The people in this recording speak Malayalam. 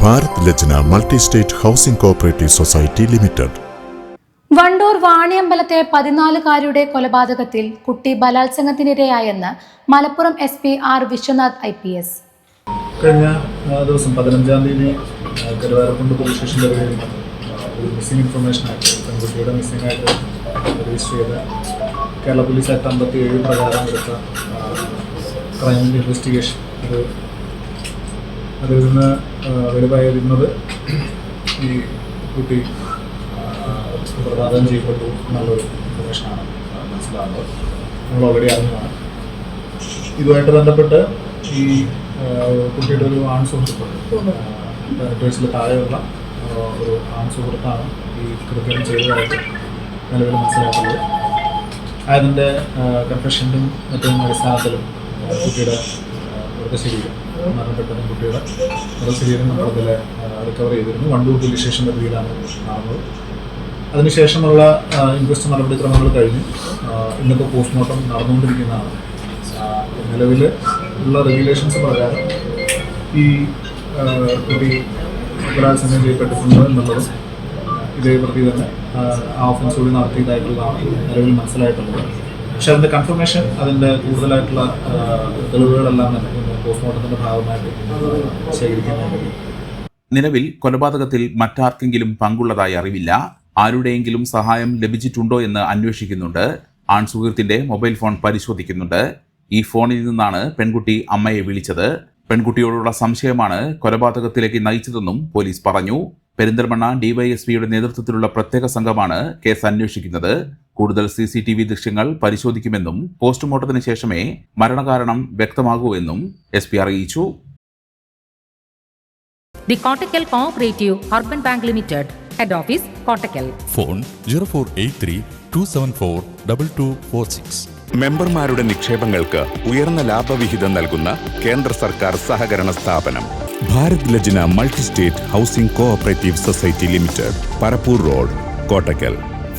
Bharat Lajna multi state housing cooperative society limited. Wandoor വാണിയമ്പലത്തെ പതിനാലുകാരിയുടെ കൊലപാതകത്തിൽ കുട്ടി ബലാത്സംഗത്തിനിരയായെന്ന് Malappuram S P R Viswanath I P S. കഴിഞ്ഞ ദിവസം പതിനഞ്ചാം തീയതി കരുവാരക്കുണ്ട് പോലീസ് സ്റ്റേഷന്റെ ഒരു ഒരു മിസ്സിംഗ് ഇൻഫർമേഷൻ ആയിട്ട് പെൺകുട്ടിയുടെ മിസ്സിംഗ് ആയിട്ട് രജിസ്റ്റർ ചെയ്ത കേരള പോലീസ് ആക്ട് അമ്പത്തി ഏഴ് പ്രകാരം എടുത്ത ക്രൈം ഇൻവെസ്റ്റിഗേഷൻ അത് അതിൽ നിന്ന് വെളിവായിരുന്നത് ഈ കുട്ടി പ്രവാദം ചെയ്യപ്പെട്ടു എന്നുള്ളൊരു ഇൻഫർമേഷനാണ് മനസ്സിലാകുന്നത് നമ്മൾ ഓൾറെഡി അറിഞ്ഞതാണ്. ഇതുമായിട്ട് ബന്ധപ്പെട്ട് ഈ കുട്ടിയുടെ ഒരു ആൺ സുഹൃത്ത് പതിനെട്ട് വയസ്സിൽ താഴെയുള്ള ഒരു ആൺ സുഹൃത്താണ് ഈ കൃത്യം ചെയ്തതായിട്ട് നിലവിൽ മനസ്സിലാക്കുന്നത്. അതിന്റെ കൺഫെഷനും മറ്റും അടിസ്ഥാനത്തിലും കുട്ടിയുടെ മൃതശരീരം മരണപ്പെട്ട കുട്ടിയുടെ നമ്മൾ നമ്മളതിൽ റിക്കവർ ചെയ്തിരുന്നു. വണ്ടൂർ പോലീസ് സ്റ്റേഷന്റെ വീടാണ് നടന്നത്. അതിനുശേഷമുള്ള ഇൻക്വസ്റ്റ് നടപടിക്രമങ്ങൾ കഴിഞ്ഞു. ഇന്നിപ്പോൾ പോസ്റ്റ്മോർട്ടം നടന്നുകൊണ്ടിരിക്കുന്നതാണ്. നിലവിൽ ഉള്ള റെഗുലേഷൻസ് പ്രകാരം ഈ കുട്ടി ബലാത്സംഗം ചെയ്യപ്പെട്ടിട്ടുണ്ട് എന്നുള്ളതും ഇതേ പ്രതി തന്നെ ആ, ഓഫൻസ് കൂടി നടത്തിയതായിട്ടുള്ളതാണ്. നിലവിൽ മനസ്സിലായിട്ടുള്ളത്. പക്ഷെ അതിന്റെ കൺഫർമേഷൻ അതിന്റെ കൂടുതലായിട്ടുള്ള തെളിവുകളെല്ലാം തന്നെ പോസ്റ്റ്മോർട്ടത്തിന്റെ ഭാഗമായിട്ട് ശേഖരിക്കുന്നുണ്ട് നിലവിൽ കൊലപാതകത്തിൽ മറ്റാർക്കെങ്കിലും പങ്കുള്ളതായി അറിവില്ല. ആരുടെയെങ്കിലും സഹായം ലഭിച്ചിട്ടുണ്ടോ എന്ന് അന്വേഷിക്കുന്നുണ്ട്. ആൺ ആൺസുഹൃത്തിന്റെ മൊബൈൽ ഫോൺ പരിശോധിക്കുന്നുണ്ട്. ഈ ഫോണിൽ നിന്നാണ് പെൺകുട്ടി അമ്മയെ വിളിച്ചത്. പെൺകുട്ടിയോടുള്ള സംശയമാണ് കൊലപാതകത്തിലേക്ക് നയിച്ചതെന്നും പോലീസ് പറഞ്ഞു. പെരിന്തൽമണ്ണ ഡിവൈഎസ്പിയുടെ നേതൃത്വത്തിലുള്ള പ്രത്യേക സംഘമാണ് കേസ് അന്വേഷിക്കുന്നത്. കൂടുതൽ സി സി ടി വി ദൃശ്യങ്ങൾ പരിശോധിക്കുമെന്നും പോസ്റ്റ്മോർട്ടത്തിന് ശേഷമേ മരണകാരണം വ്യക്തമാകൂ എന്നും എസ് പി അറിയിച്ചു. The Kottakkal cooperative urban bank limited head office Kottakkal phone zero four eight three two seven four double two four six. മെമ്പർമാരുടെ നിക്ഷേപങ്ങൾക്ക് ഉയർന്ന ലാഭവിഹിതം നൽകുന്ന കേന്ദ്ര സർക്കാർ സഹകരണ സ്ഥാപനം. Bharat Lajna multi state housing cooperative society limited Parappur road Kottakkal